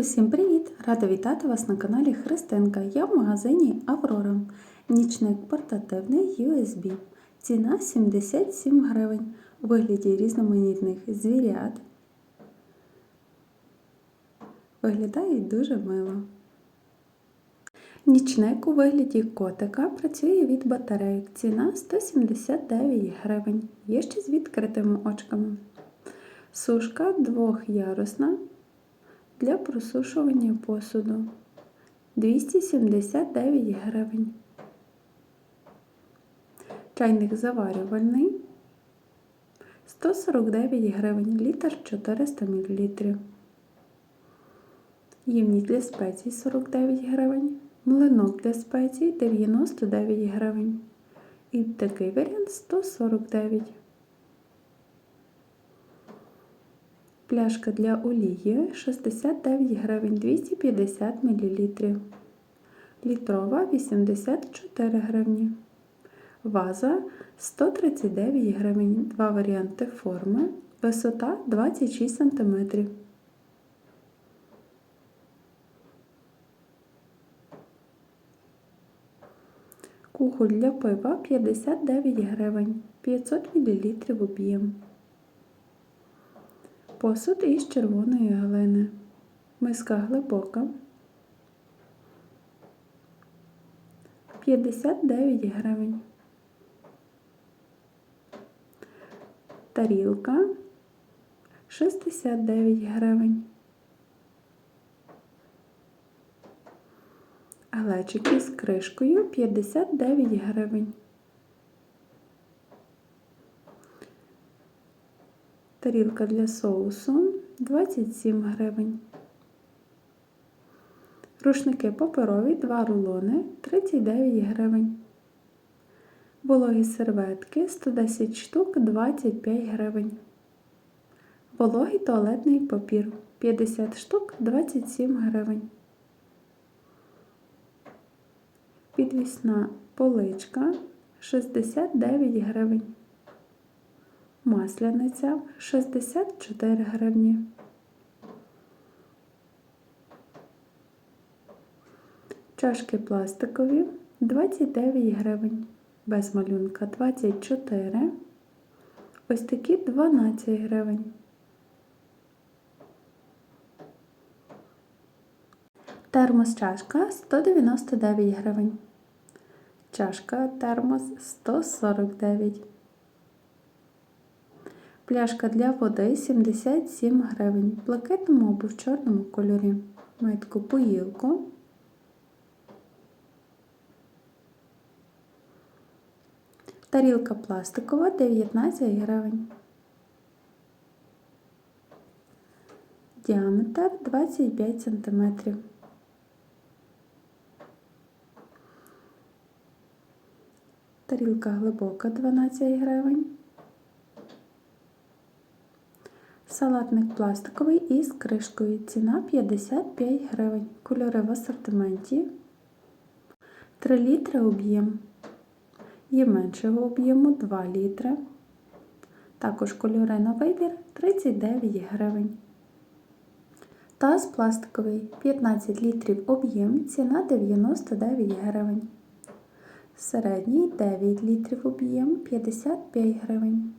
Усім привіт! Рада вітати вас на каналі Христинка. Я в магазині Аврора. Нічник портативний USB. Ціна 77 гривень у вигляді різноманітних звірят. Виглядають дуже мило. Нічник у вигляді котика працює від батарейок. Ціна 179 гривень. Є ще з відкритими очками. Сушка двохярусна для просушування посуду 279 гривень. Чайник заварювальний 149 гривень, літр 400 мл. Ємність для спецій 49 гривень, млинок для спецій 99 гривень. І такий варіант 149 гривень. Пляшка для олії 69 гривень 250 мл. Літрова 84 гривні. Ваза 139 гривень. Два варіанти форми. Висота 26 см. Кухоль для пива 59 гривень. 500 мл об'єм. Посуд із червоної глини. Миска глибока. 59 гривень. Тарілка 69 гривень. Глечики з кришкою 59 гривень. Тарілка для соусу 27 гривень. Рушники паперові 2 рулони 39 гривень. Вологі серветки 110 штук 25 гривень. Вологий туалетний папір 50 штук 27 гривень. Підвісна поличка 69 гривень. Масляниця 64 гривні. Чашки пластикові 29 гривень. Без малюнка 24. Ось такі 12 гривень. Термос чашка 199 гривень. Чашка термос 149 Пляшка для води 77 гривень. В блакитному або в чорному кольорі. Має таку поїлку. Тарілка пластикова 19 гривень. Діаметр 25 см. Тарілка глибока 12 гривень. Салатник пластиковий із кришкою. Ціна 55 гривень. Кольори в асортименті. 3 літри об'єм. Є меншого об'єму 2 літри. Також кольори на вибір 39 гривень. Таз пластиковий 15 літрів об'єм. Ціна 99 гривень. Середній 9 літрів об'єм 55 гривень.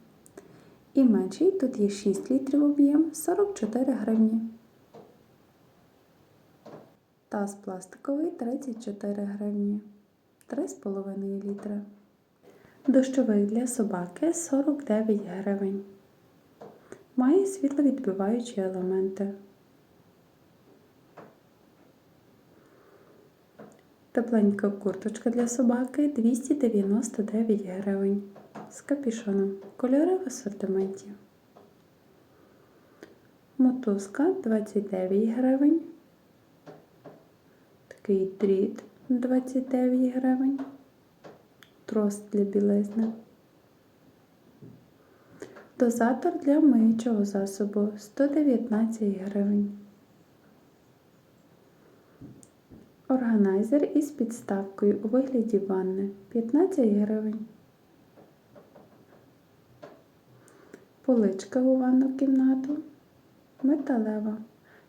І менший тут є 6 літрів об'єм 44 гривні. Таз пластиковий 34 гривні. 3,5 літри. Дощовий для собаки 49 гривень. Має світловідбиваючі елементи. Тепленька курточка для собаки 299 гривень з капюшоном. Кольори в асортименті. Мотузка 29 гривень. Такий дріт 29 гривень. Трос для білизни. Дозатор для миючого засобу 119 гривень. Органайзер із підставкою у вигляді ванни 15 гривень. Поличка у ванну кімнату металева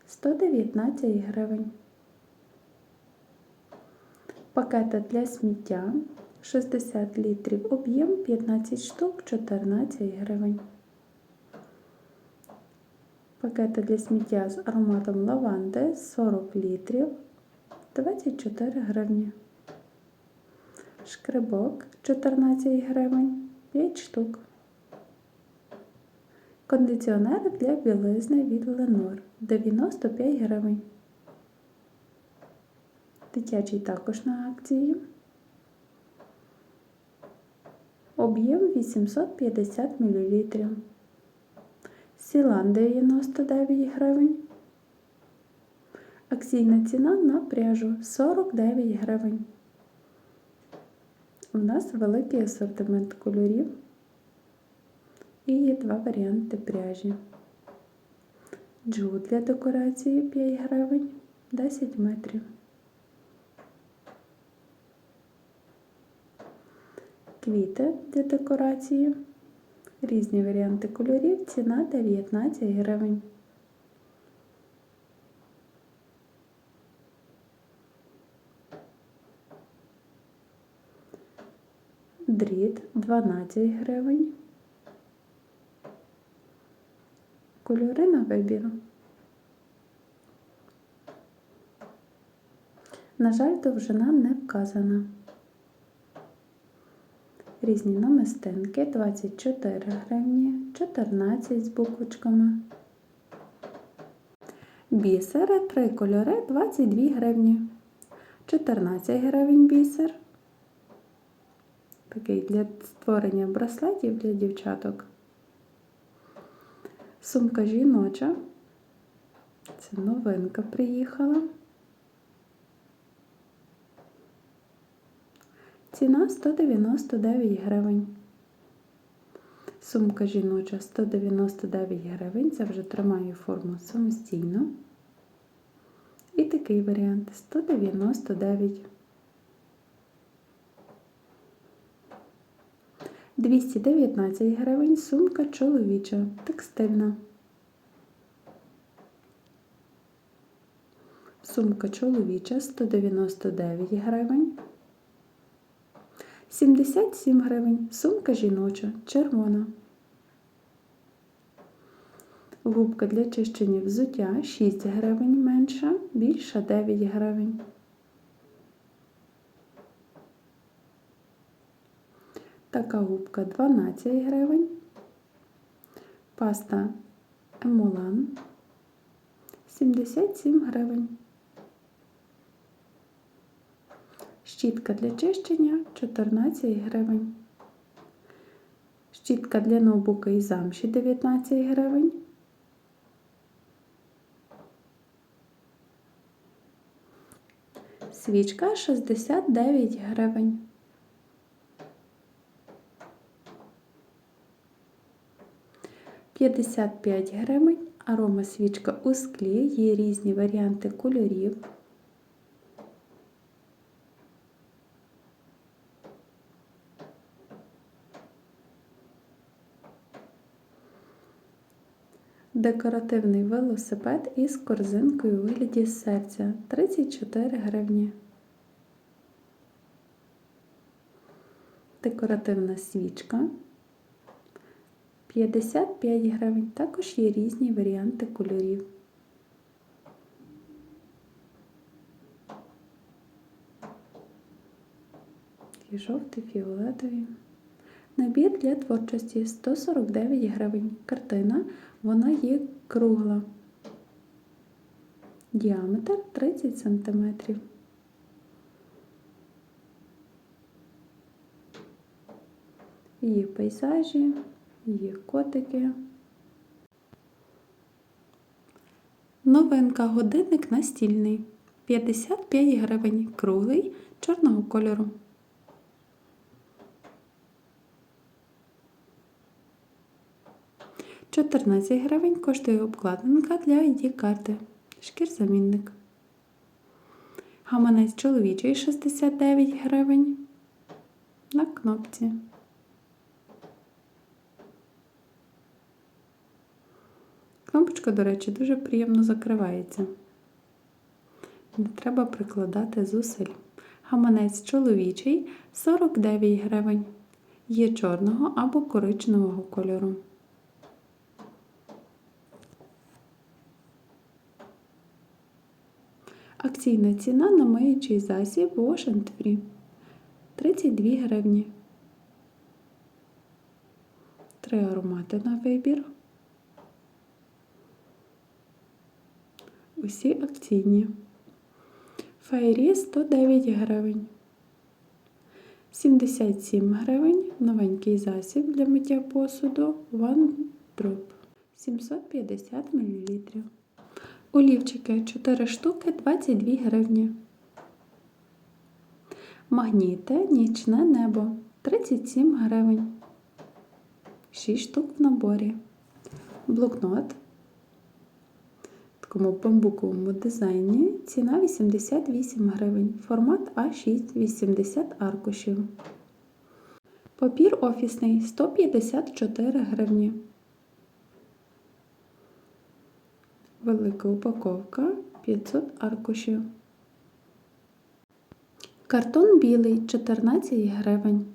119 гривень. Пакети для сміття 60 літрів, об'єм 15 штук 14 гривень. Пакети для сміття з ароматом лаванди 40 літрів 24 гривні. Шкребок 14 гривень 5 штук. Кондиціонер для білизни від Ленор 95 гривень. Дитячий також на акції. Об'єм 850 мл. Сілан 99 гривень. Акційна ціна на пряжу 49 гривень. У нас великий асортимент кольорів і є два варіанти пряжі. Джут для декорації 5 гривень 10 метрів. Квіти для декорації. Різні варіанти кольорів. Ціна 19 гривень. Дріт 12 гривень. Кольори на вибір. На жаль, довжина не вказана. Різні намистинки 24 гривні, 14 з буквочками. Бісери, три кольори 22 гривні. 14 гривень бісер. Такий для створення браслетів для дівчаток. Сумка жіноча. Це новинка приїхала. Ціна 199 гривень. Сумка жіноча 199 гривень. Це вже тримає форму самостійно. І такий варіант 199. 219 гривень сумка чоловіча, текстильна. Сумка чоловіча 199 гривень. 77 гривень. Сумка жіноча, червона. Губка для чищення взуття 6 гривень менша, більша 9 гривень. Така губка 12 гривень. Паста Емулан 77 гривень. Щітка для чищення 14 гривень. Щітка для ноутбука і замші 19 гривень. Свічка 69 гривень. П'ятдесят п'ять гривень. Арома свічка у склі. Є різні варіанти кольорів. Декоративний велосипед із корзинкою у вигляді серця 34 гривні. Декоративна свічка 55 гривень. Також є різні варіанти кольорів. Такі жовті, фіолетові. Набір для творчості 149 гривень. Картина, вона є кругла. Діаметр 30 см. Є пейзажі, є котики. Новинка годинник настільний. 55 гривень. Круглий чорного кольору. Чотирнадцять гривень коштує обкладинка для ID-карти. Шкірзамінник. Гаманець чоловічий 69 гривень. На кнопці. Кнопочка, до речі, дуже приємно закривається. Не треба прикладати зусиль. Гаманець чоловічий 49 гривень. Є чорного або коричневого кольору. Акційна ціна на миючий засіб Wash and Free 32 гривні. Три аромати на вибір. Усі акційні. Фейрі 109 гривень. 77 гривень новенький засіб для миття посуду One Drop 750 мл. Олівчики 4 штуки 22 гривні. Магніти нічне небо 37 гривень. 6 штук в наборі. Блокнот такому бамбуковому дизайні. Ціна 88 гривень. Формат А6 80 аркушів. Папір офісний 154 гривні. Велика упаковка 500 аркушів. Картон білий 14 гривень.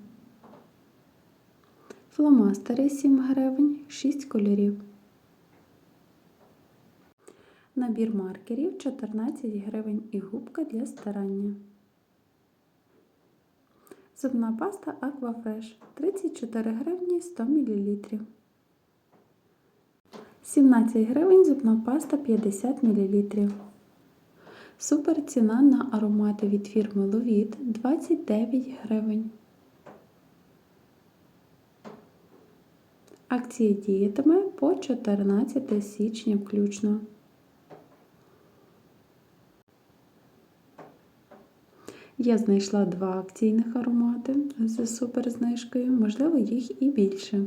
Фломастери 7 гривень, 6 кольорів. Набір маркерів 14 гривень і губка для старання. Зубна паста Aquafresh 34 гривні 100 мл. 17 гривень зубна паста 50 мл. Супер ціна на аромати від фірми Lovit 29 гривень. Акція діятиме по 14 січня включно. Я знайшла два акційних аромати з суперзнижкою, можливо, їх і більше.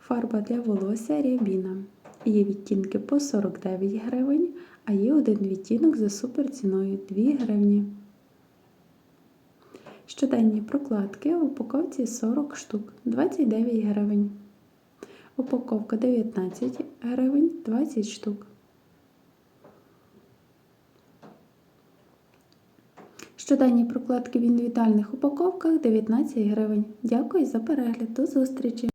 Фарба для волосся Рябіна. Є відтінки по 49 гривень, а є один відтінок за суперціною 2 гривні. Щоденні прокладки в упаковці 40 штук 29 гривень. Упаковка 19 гривень 20 штук. Щоденні прокладки в індивідуальних упаковках 19 гривень. Дякую за перегляд. До зустрічі!